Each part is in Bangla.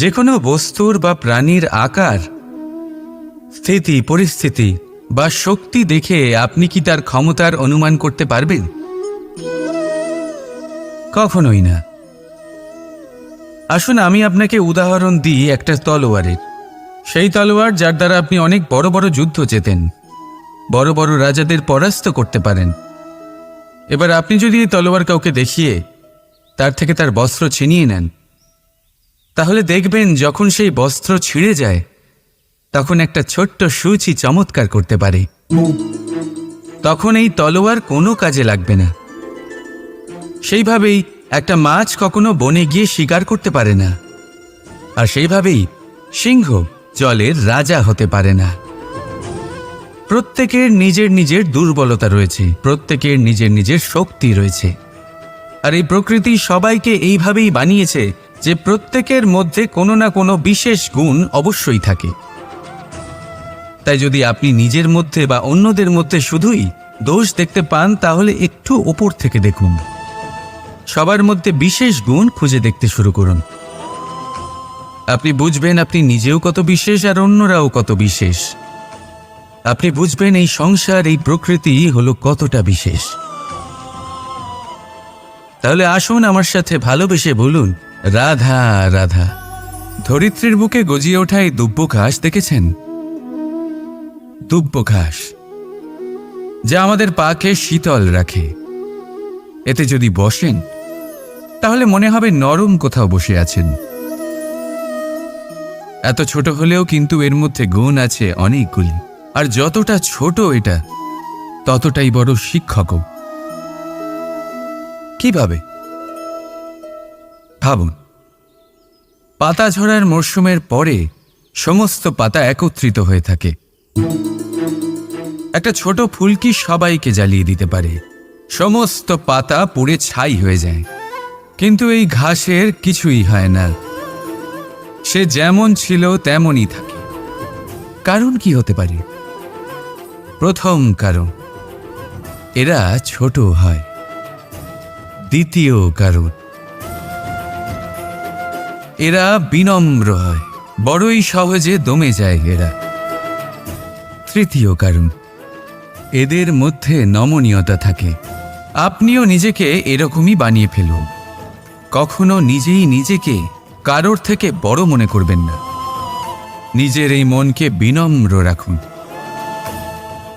যে কোনো বস্তুর বা প্রাণীর আকার, স্থিতি, পরিস্থিতি বা শক্তি দেখে আপনি কি তার ক্ষমতার অনুমান করতে পারবেন? কখনোই না। আসুন আমি আপনাকে উদাহরণ দিই একটা তলোয়ারের। সেই তলোয়ার যার দ্বারা আপনি অনেক বড় বড় যুদ্ধ জেতেন, বড় বড় রাজাদের পরাস্ত করতে পারেন। এবার আপনি যদি এই তলোয়ার কাউকে দেখিয়ে তার থেকে তার বস্ত্র ছিনিয়ে নেন তাহলে দেখবেন যখন সেই বস্ত্র ছিঁড়ে যায়, তখন একটা ছোট্ট সূচি চমৎকার করতে পারে। তখন এই তলোয়ার কোনো কাজে লাগবে না। সেইভাবেই একটা মাছ কখনো বনে গিয়ে শিকার করতে পারে না। আর সেইভাবেই সিংহ জলের রাজা হতে পারে না। প্রত্যেকের নিজের নিজের দুর্বলতা রয়েছে, প্রত্যেকের নিজের নিজের শক্তি রয়েছে। আর এই প্রকৃতি সবাইকে এইভাবেই বানিয়েছে যে প্রত্যেকের মধ্যে কোনো না কোনো বিশেষ গুণ অবশ্যই থাকে। তাই যদি আপনি নিজের মধ্যে বা অন্যদের মধ্যে শুধুই দোষ দেখতে পান, তাহলে একটু ওপর থেকে দেখুন। সবার মধ্যে বিশেষ গুণ খুঁজে দেখতে শুরু করুন। আপনি বুঝবেন আপনি নিজেও কত বিশেষ আর অন্যরাও কত বিশেষ। আপনি বুঝবেন এই সংসার, এই প্রকৃতি হলো কতটা বিশেষ। তাহলে আসুন আমার সাথে ভালোবেসে বলুন রাধা রাধা। ধরিত্রীর বুকে গজিয়ে ওঠা এই দুব্য ঘাস দেখেছেন? দুব্য ঘাস যা আমাদের পাকে শীতল রাখে। এতে যদি বসেন, তাহলে মনে হবে নরম কোথাও বসে আছেন। এত ছোট হলেও কিন্তু এর মধ্যে গুণ আছে অনেকগুলি। আর যতটা ছোট এটা, ততটাই বড় শিক্ষকও। কীভাবে? ভাবুন, পাতা ঝরার মরশুমের পরে সমস্ত পাতা একত্রিত হয়ে থাকে। একটা ছোট ফুলকি সবাইকে জ্বালিয়ে দিতে পারে। সমস্ত পাতা পুড়ে ছাই হয়ে যায়। কিন্তু এই ঘাসের কিছুই হয় না। সে যেমন ছিল তেমনই থাকে। কারণ কি হতে পারে? প্রথম কারণ, এরা ছোট হয়। দ্বিতীয় কারণ এরা বিনম্র হয়। বড়ই সহজে দমে যায় এরা। তৃতীয় কারণ, এদের মধ্যে নমনীয়তা থাকে। আপনিও নিজেকে এরকমই বানিয়ে ফেলুন কখনো নিজেই নিজেকে কারোর থেকে বড় মনে করবেন না। নিজের এই মনকে বিনম্র রাখুন।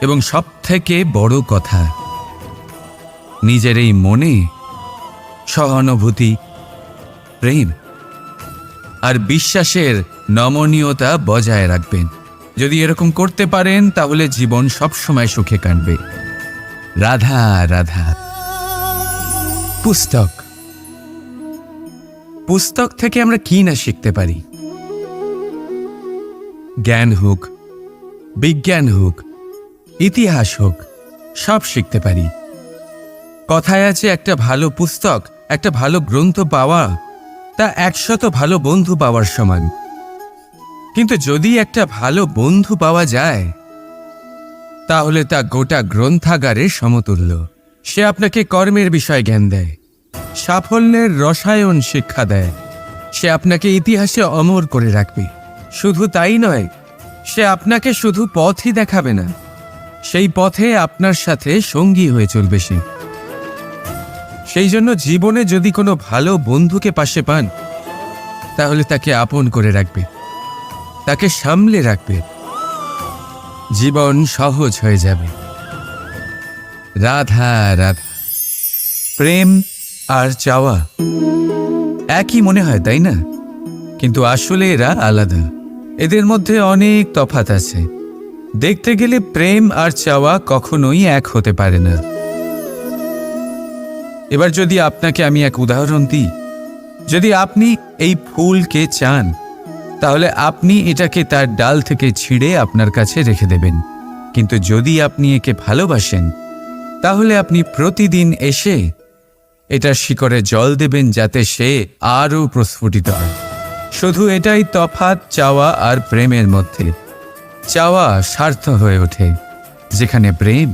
এবং সব থেকে বড় কথা, নিজের এই মনে সহানুভূতি, প্রেম আর বিশ্বাসের নমনীয়তা বজায় রাখবেন। যদি এরকম করতে পারেন, তাহলে জীবন সবসময় সুখে কাটবে। রাধা রাধা। পুস্তক। পুস্তক থেকে আমরা কি না শিখতে পারি? জ্ঞান হোক, বিজ্ঞান হোক, ইতিহাস হোক, সব শিখতে পারি। কথায় আছে, একটা ভালো পুস্তক, একটা ভালো গ্রন্থ পাওয়া তা একশত ভালো বন্ধু পাওয়ার সমান। কিন্তু যদি একটা ভালো বন্ধু পাওয়া যায়, তাহলে তা গোটা গ্রন্থাগারের সমতুল্য। সে আপনাকে কর্মের বিষয় জ্ঞান দেয়, সাফল্যের রসায়ন শিক্ষা দেয়। সে আপনাকে ইতিহাসে অমর করে রাখবে। শুধু তাই নয়, সে আপনাকে শুধু পথই দেখাবে না। সেই পথে আপনার সাথে সঙ্গী হয়ে চলবে সে। সেই জন্য জীবনে যদি কোনো ভালো বন্ধুকে পাশে পান, তাহলে তাকে আপন করে রাখবে, তাকে সামলে রাখবে। জীবন সহজ হয়ে যাবে। রাধা রাধা। প্রেম আর চাওয়া একই মনে হয়, তাই না? কিন্তু আসলে এরা আলাদা। এদের মধ্যে অনেক তফাত আছে। দেখতে গেলে প্রেম আর চাওয়া কখনোই এক হতে পারে না। এবার যদি আপনাকে আমি এক উদাহরণ দিই, যদি আপনি এই ফুলকে চান, তাহলে আপনি এটাকে তার ডাল থেকে ছিঁড়ে আপনার কাছে রেখে দেবেন। কিন্তু যদি আপনি একে ভালোবাসেন, তাহলে আপনি প্রতিদিন এসে এটার শিকড়ে জল দেবেন যাতে সে আরও প্রস্ফুটিত হয়। শুধু এটাই তফাৎ চাওয়া আর প্রেমের মধ্যে। চাওয়া স্বার্থ হয়ে ওঠে, যেখানে প্রেম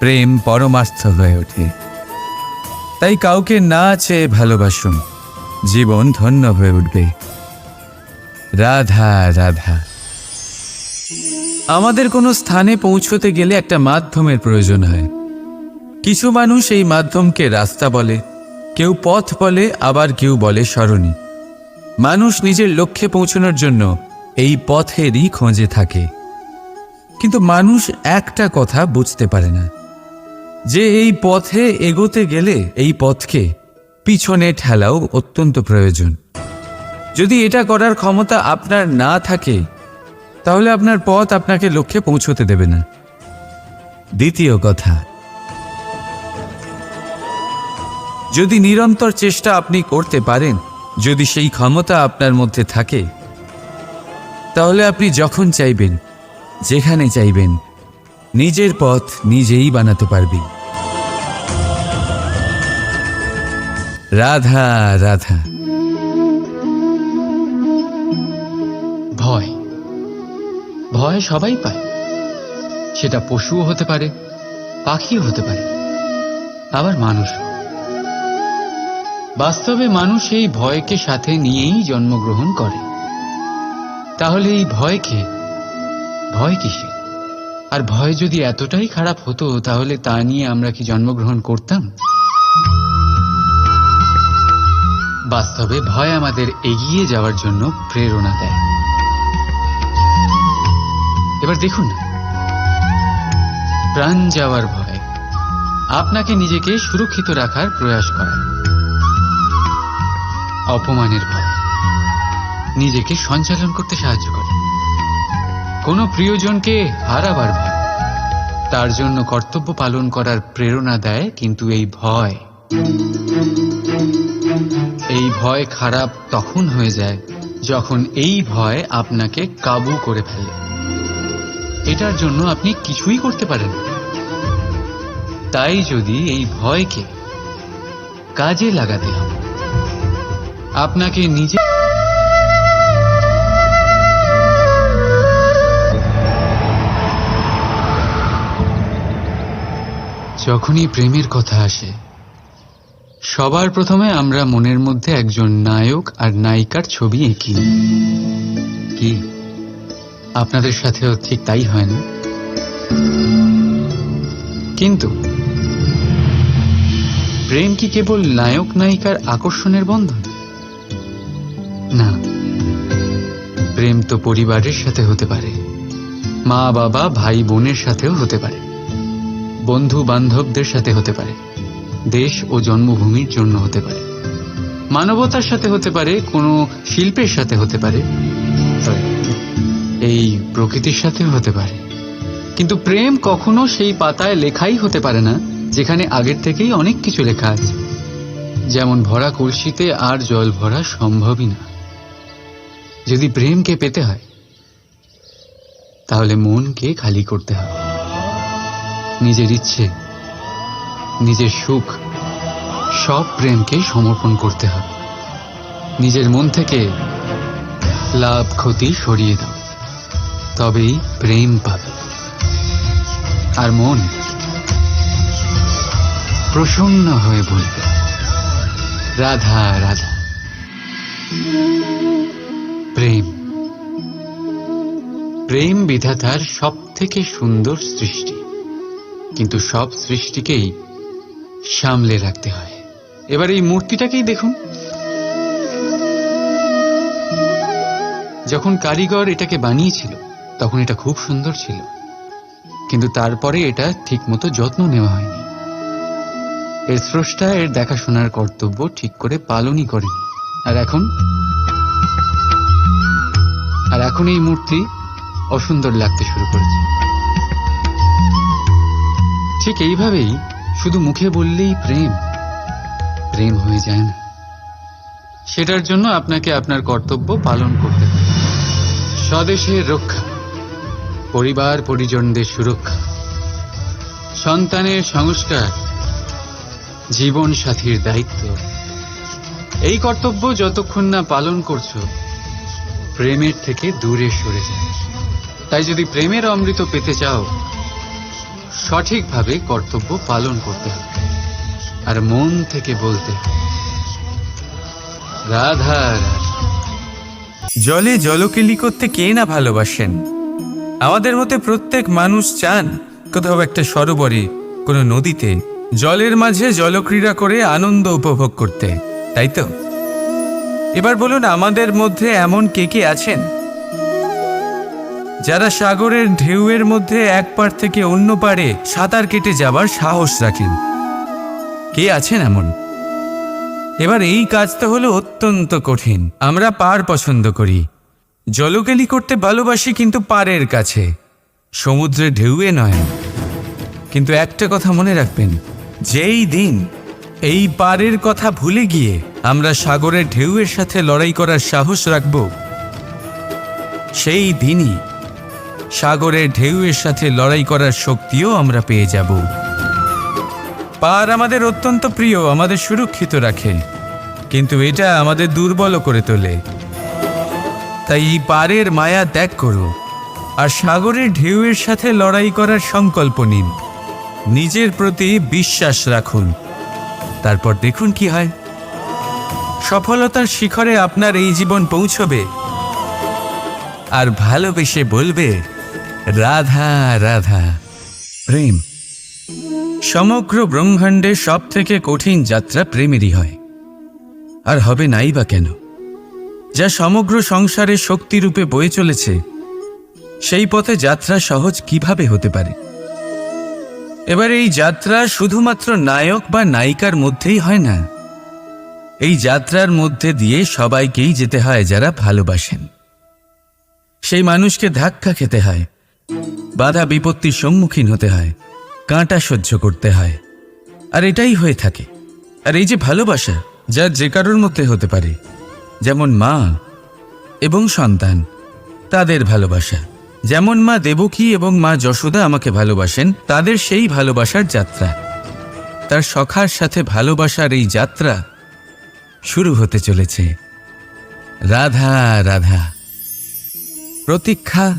প্রেম পরমার্থ হয়ে ওঠে। তাই কাউকে না চেয়ে ভালোবাসুন। জীবন ধন্য হয়ে উঠবে। রাধা রাধা। আমাদের কোনো স্থানে পৌঁছতে গেলে একটা মাধ্যমের প্রয়োজন হয়। কিছু মানুষ এই মাধ্যমকে রাস্তা বলে, কেউ পথ বলে, আবার কেউ বলে সরণি। মানুষ নিজের লক্ষ্যে পৌঁছানোর জন্য এই পথেরই খোঁজে থাকে। কিন্তু মানুষ একটা কথা বুঝতে পারে না। যে এই পথে এগোতে গেলে এই পথকে পিছনে ঠেলাও অত্যন্ত প্রয়োজন। যদি এটা করার ক্ষমতা আপনার না থাকে, তাহলে আপনার পথ আপনাকে লক্ষ্যে পৌঁছতে দেবে না। দ্বিতীয় কথা, যদি নিরন্তর চেষ্টা আপনি করতে পারেন, যদি সেই ক্ষমতা আপনার মধ্যে থাকে, তাহলে আপনি যখন চাইবেন, যেখানে চাইবেন নিজের পথ নিজেই বানাতে পারবেন রাধা রাধা। ভয়। ভয় সবাই পায়। সেটা পশুও হতে পারে, পাখিও হতে পারে, আবার মানুষ বাস্তবে মানুষ এই ভয়কে সাথে নিয়েই জন্মগ্রহণ করে। তাহলে এই ভয়কে, ভয় কিসে আর ভয় যদি এতটাই খারাপ হতো, তাহলে তা নিয়ে আমরা কি জন্মগ্রহণ করতাম? বাস্তবে ভয় আমাদের এগিয়ে যাওয়ার জন্য প্রেরণা দেয়। এবার দেখুন, প্রাণ যাওয়ার ভয়। আপনাকে নিজেকে সুরক্ষিত রাখার প্রয়াস করায় অপমানের ভয়। নিজেকে সঞ্চালন করতে সাহায্য করে। কোনো প্রিয়জনকে হারাবার ভয়। তার জন্য কর্তব্য পালন করার প্রেরণা দেয় কিন্তু এই ভয়। এই ভয় খারাপ তখন হয়ে যায় যখন এই ভয় আপনাকে কাবু করে ফেলে। এটার জন্য আপনি কিছুই করতে পারেন তাই যদি এই ভয়কে কাজে লাগাতে হবে আপনাকে নিজে যখনই প্রেমের কথা আসে, সবার প্রথমে আমরা মনের মধ্যে একজন নায়ক আর নায়িকার ছবি এঁকি। কি? আপনাদের সাথেও ঠিক তাই হয় না? কিন্তু প্রেম কি কেবল নায়ক নায়িকার আকর্ষণের বন্ধন? না। প্রেম তো পরিবারের সাথে হতে পারে মা বাবা ভাই বোনের সাথেও হতে পারে। বন্ধু বান্ধবদের সাথে হতে পারে। দেশ ও জন্মভূমির জন্য হতে পারে। মানবতার সাথে হতে পারে, কোনো শিল্পের সাথে হতে পারে। এই প্রকৃতির সাথেও হতে পারে। কিন্তু প্রেম কখনো সেই পাতায় লেখাই হতে পারে না, যেখানে আগের থেকেই অনেক কিছু লেখা আছে। যেমন ভরা কলসিতে আর জল ভরা সম্ভবই না। যদি প্রেমকে পেতে হয়, তাহলে মনকে খালি করতে হবে। নিজের ইচ্ছে, নিজের সুখ, সব প্রেমকে সমর্পণ করতে হবে। নিজের মন থেকে লাভ, ক্ষতি সরিয়ে দাও। তবেই প্রেম পাবে। আর মন প্রসন্ন হয়ে বলবে, রাধা রাধা। প্রেম। প্রেম বিধাতার সব থেকে সুন্দর সৃষ্টি। কিন্তু সব সৃষ্টিকেই সামলে রাখতে হয়। এবার এই মূর্তিটাকেই দেখুন। যখন কারিগর এটাকে বানিয়েছিল, তখন এটা খুব সুন্দর ছিল। কিন্তু তারপরে এটা ঠিকমতো যত্ন নেওয়া হয়নি। এর স্রষ্টা এর দেখাশোনার কর্তব্য ঠিক করে পালনই করেনি। আর এখন? আর এখন এই মূর্তি অসুন্দর লাগতে শুরু করেছে। ঠিক এইভাবেই শুধু মুখে বললেই প্রেম প্রেম হয়ে যায় না। সেটার জন্য আপনাকে আপনার কর্তব্য পালন করতে হবে। স্বদেশের রক্ষা, পরিবার পরিজনদের সুরক্ষা, সন্তানের সংস্কার, জীবন সাথীর দায়িত্ব। এই কর্তব্য যতক্ষণ না পালন করছ, প্রেমের থেকে দূরে সরে যায় তাই যদি প্রেমের অমৃত পেতে চাও সঠিকভাবে কর্তব্য পালন করতে হবে। আর মন থেকে বলতে হবে। রাধা রাধা। জলে জলকেলি করতে কে না ভালোবাসেন? আমাদের মতে প্রত্যেক মানুষ চান কোথাও একটা সরোবরে, কোনো নদীতে, জলের মাঝে জলক্রীড়া করে আনন্দ উপভোগ করতে। তাই তো? এবার বলুন, আমাদের মধ্যে এমন কে কে আছেন? যারা সাগরের ঢেউয়ের মধ্যে এক পার থেকে অন্য পারে সাঁতার কেটে যাবার সাহস রাখেন। কে আছেন এমন? এবার এই কাজটা হলো অত্যন্ত কঠিন। আমরা পার পছন্দ করি। জলকেলি করতে ভালোবাসি কিন্তু পারের কাছে। সমুদ্রে ঢেউয়ে নয়। কিন্তু একটা কথা মনে রাখবেন, যেই দিন এই পারের কথা ভুলে গিয়ে আমরা সাগরের ঢেউয়ের সাথে লড়াই করার সাহস রাখব, সেই দিনই সাগরের ঢেউয়ের সাথে লড়াই করার শক্তিও আমরা পেয়ে যাব। পার আমাদের অত্যন্ত প্রিয়, আমাদের সুরক্ষিত রাখে। কিন্তু এটা আমাদের দুর্বল করে তোলে। তাই এই পারের মায়া ত্যাগ করো। আর সাগরের ঢেউয়ের সাথে লড়াই করার সংকল্প নিন। নিজের প্রতি বিশ্বাস রাখুন। তারপর দেখুন কি হয়। সফলতার শিখরে আপনার এই জীবন পৌঁছবে। আর ভালোবেসে বলবে রাধা রাধা। প্রেম। সমগ্র ব্রহ্মাণ্ডে সব থেকে কঠিন যাত্রা প্রেমেরই হয়। আর হবে নাই বা কেন? যা সমগ্র সংসারে শক্তিরূপে বয়ে চলেছে সেই পথে যাত্রা সহজ কীভাবে হতে পারে? এবার এই যাত্রা শুধুমাত্র নায়ক বা নায়িকার মধ্যেই হয় না। এই যাত্রার মধ্যে দিয়ে সবাইকেই যেতে হয় যারা ভালোবাসেন। সেই মানুষকে ধাক্কা খেতে হয় বাধা বিপত্তির সম্মুখীন হতে হয়, কাঁটা সহ্য করতে হয়। আর এটাই হয়ে থাকে। আর এই যে ভালোবাসা, যা যে কারোর মধ্যে হতে পারে, যেমন মা এবং সন্তান, তাদের ভালোবাসা। যেমন মা দেবকী এবং মা যশোদা আমাকে ভালোবাসেন, তাদের সেই ভালোবাসার যাত্রা। তার সখার সাথে ভালোবাসার এই যাত্রা শুরু হতে চলেছে। রাধা রাধা। প্রতীক্ষা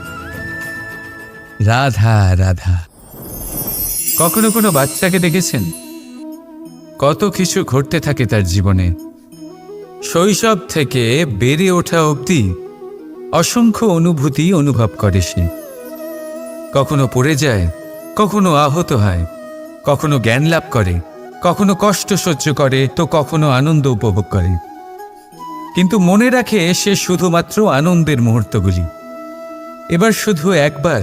রাধা রাধা। কখনো কোনো বাচ্চাকে দেখেছেন? কত কিছু ঘটতে থাকে তার জীবনে। শৈশব থেকে বেড়ে ওঠা অবধি অসংখ্য অনুভূতি অনুভব করে সে। কখনো পড়ে যায়, কখনো আহত হয়, কখনো জ্ঞান লাভ করে, কখনো কষ্ট সহ্য করে, তো কখনো আনন্দ উপভোগ করে। কিন্তু মনে রাখে সে শুধুমাত্র আনন্দের মুহূর্তগুলি। এবার শুধু একবার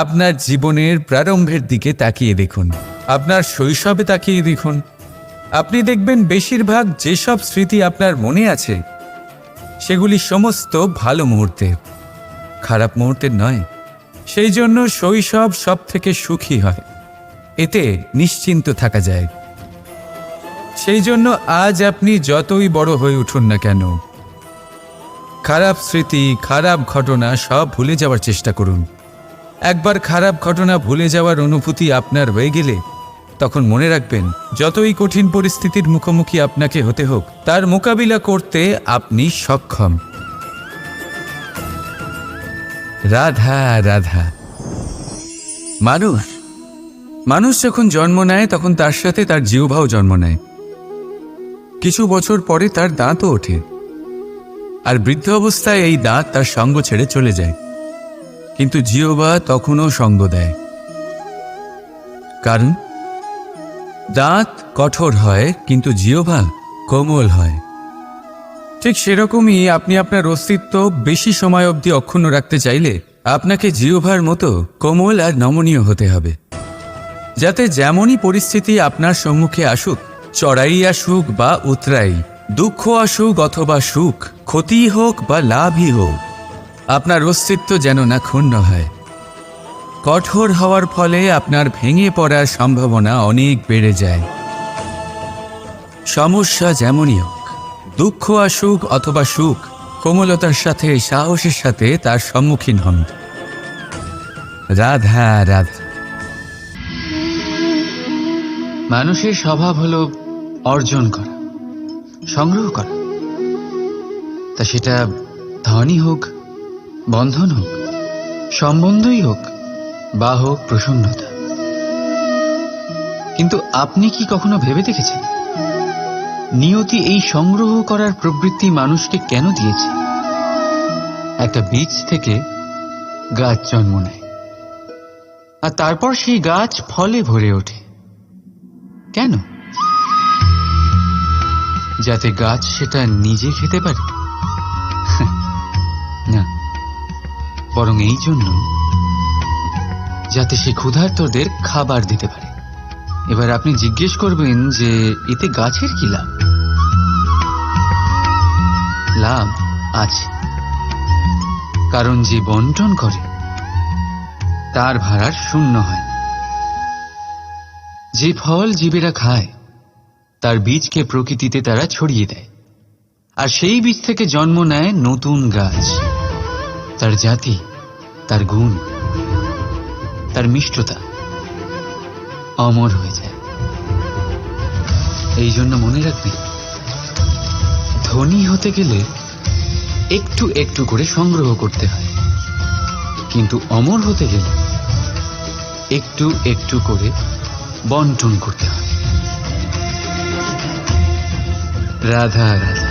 আপনার জীবনের প্রারম্ভের দিকে তাকিয়ে দেখুন। আপনার শৈশবে তাকিয়ে দেখুন। আপনি দেখবেন বেশিরভাগ যেসব স্মৃতি আপনার মনে আছে, সেগুলি সমস্ত ভালো মুহূর্তের। খারাপ মুহূর্তের নয়, সেই জন্য শৈশব সব থেকে সুখী হয়। এতে নিশ্চিন্ত থাকা যায়। সেই জন্য আজ আপনি যতই বড় হয়ে উঠুন না কেন, খারাপ স্মৃতি, খারাপ ঘটনা সব ভুলে যাওয়ার চেষ্টা করুন। একবার খারাপ ঘটনা ভুলে যাওয়ার অনুভূতি আপনার হয়ে গেলে তখন মনে রাখবেন, যতই কঠিন পরিস্থিতির মুখোমুখি আপনাকে হতে হোক, তার মোকাবিলা করতে আপনি সক্ষম। রাধা রাধা। মানুষ। মানুষ যখন জন্ম নেয়, তখন তার সাথে তার জিহ্বাও জন্ম নেয়। কিছু বছর পরে তার দাঁতও ওঠে। আর বৃদ্ধ অবস্থায় এই দাঁত তার সঙ্গ ছেড়ে চলে যায়। কিন্তু জিওবা তখনও সঙ্গ দেয়। কারণ, দাঁত কঠোর হয়, কিন্তু জিওভা কোমল হয়। ঠিক সেরকমই আপনি আপনার অস্তিত্ব বেশি সময় অবধি অক্ষুণ্ণ রাখতে চাইলে আপনাকে জিওভার মতো কোমল আর নমনীয় হতে হবে। যাতে যেমনই পরিস্থিতি আপনার সম্মুখে আসুক, চড়াই আসুক বা উতরাই, দুঃখ আসুক অথবা সুখ, ক্ষতি হোক বা লাভই হোক আপনার অস্তিত্ব যেন না ক্ষুণ্ণ হয়। কঠোর হওয়ার ফলে আপনার ভেঙে পড়ার সম্ভাবনা অনেক বেড়ে যায়। সমস্যা যেমনই হোক, দুঃখ আসুক অথবা সুখ কোমলতার সাথে, সাহসের সাথে তার সম্মুখীন হন। রাধা রাধা। মানুষের স্বভাব হলো অর্জন করা, সংগ্রহ করা। তা সেটা ধনই হোক বন্ধন হোক, সম্বন্ধই হোক, বা হোক প্রসন্নতা। কিন্তু আপনি কি কখনো ভেবে দেখেছেন? নিয়তি এই সংগ্রহ করার প্রবৃত্তি মানুষকে কেন দিয়েছে? একটা বীজ থেকে গাছ জন্ম নেয়, আর তারপর সেই গাছ ফলে ভরে ওঠে। কেন? যাতে গাছ সেটা নিজে খেতে পারে। বরং এই জন্য যাতে সে ক্ষুধার্তদের খাবার দিতে পারে। এবার আপনি জিজ্ঞেস করবেন যে, এতে গাছের কি লাভ? লাভ আছে। কারণ যে বন্টন করে, তার ভাড়ার শূন্য হয় যে ফল জীবেরা খায়, তার বীজকে প্রকৃতিতে তারা ছড়িয়ে দেয়। আর সেই বীজ থেকে জন্ম নেয় নতুন গাছ, তার জাতি। তার গুণ, তার মিষ্টতা অমর হয়ে যায়। এই জন্য মনে রাখবেন ধনী হতে গেলে একটু একটু করে সংগ্রহ করতে হয়। কিন্তু অমর হতে গেলে একটু একটু করে বন্টন করতে হয়। রাধা রাধা।